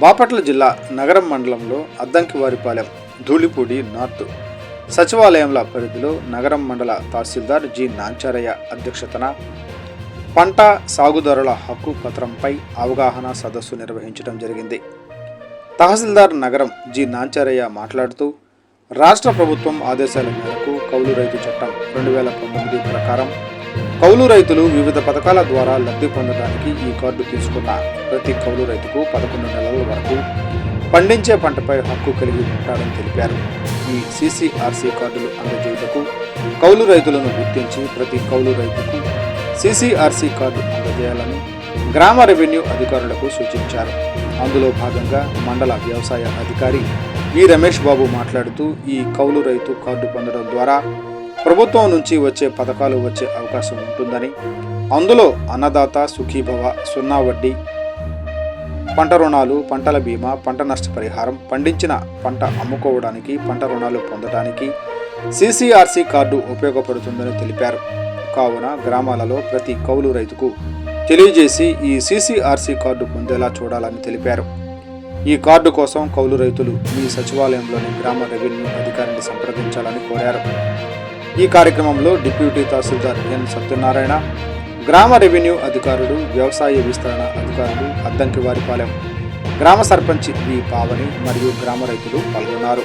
బాపట్ల జిల్లా నగరం మండలంలో అద్దంకివారిపాలెం ధూళిపూడి నార్త్ సచివాలయంల పరిధిలో నగరం మండల తహసీల్దార్ జి. నాంచారయ్య అధ్యక్షతన పంట సాగుదారుల హక్కు పత్రంపై అవగాహన సదస్సు నిర్వహించడం జరిగింది. తహసీల్దార్ నగరం జి. నాంచారయ్య మాట్లాడుతూ రాష్ట్ర ప్రభుత్వం ఆదేశాల మేరకు కౌలు రైతు చట్టం రెండు వేల పంతొమ్మిది ప్రకారం కౌలు రైతులు వివిధ పథకాల ద్వారా లబ్ధి పొందడానికి ఈ కార్డు తీసుకున్న. ప్రతి కౌలు రైతుకు పదకొండు నెలల వరకు పండించే పంటపై హక్కు కలిగి ఉంటారని తెలిపారు. ఈ సీసీఆర్సీ కార్డులు అందజేయుటకు కౌలు రైతులను గుర్తించి ప్రతి కౌలు రైతుకు సీసీఆర్సీ కార్డు అందజేయాలని గ్రామ రెవెన్యూ అధికారులకు సూచించారు. అందులో భాగంగా మండల వ్యవసాయ అధికారి వి రమేష్ బాబు మాట్లాడుతూ ఈ కౌలు రైతు కార్డు పొందడం ద్వారా ప్రభుత్వం నుంచి వచ్చే పథకాలు వచ్చే అవకాశం ఉంటుందని అందులో అన్నదాత సుఖీభవ సున్నా వడ్డీ పంట రుణాలు పంటల బీమా పంట నష్టపరిహారం పండించిన పంట అమ్ముకోవడానికి పంట రుణాలు పొందడానికి సీసీఆర్సీ కార్డు ఉపయోగపడుతుందని తెలిపారు. కావున గ్రామాలలో ప్రతి కౌలు రైతుకు తెలియజేసి ఈ సీసీఆర్సీ కార్డు పొందేలా చూడాలని తెలిపారు. ఈ కార్డు కోసం కౌలు రైతులు మీ సచివాలయంలోని గ్రామ రెవెన్యూ అధికారిని సంప్రదించాలని కోరారు. ఈ కార్యక్రమంలో డిప్యూటీ తహసీల్దార్ ఎన్ సత్యనారాయణ గ్రామ రెవెన్యూ అధికారులు వ్యవసాయ విస్తరణ అధికారులు అద్దంకివారిపాలెం గ్రామ సర్పంచ్ వి పావని మరియు గ్రామ రైతులు పాల్గొన్నారు.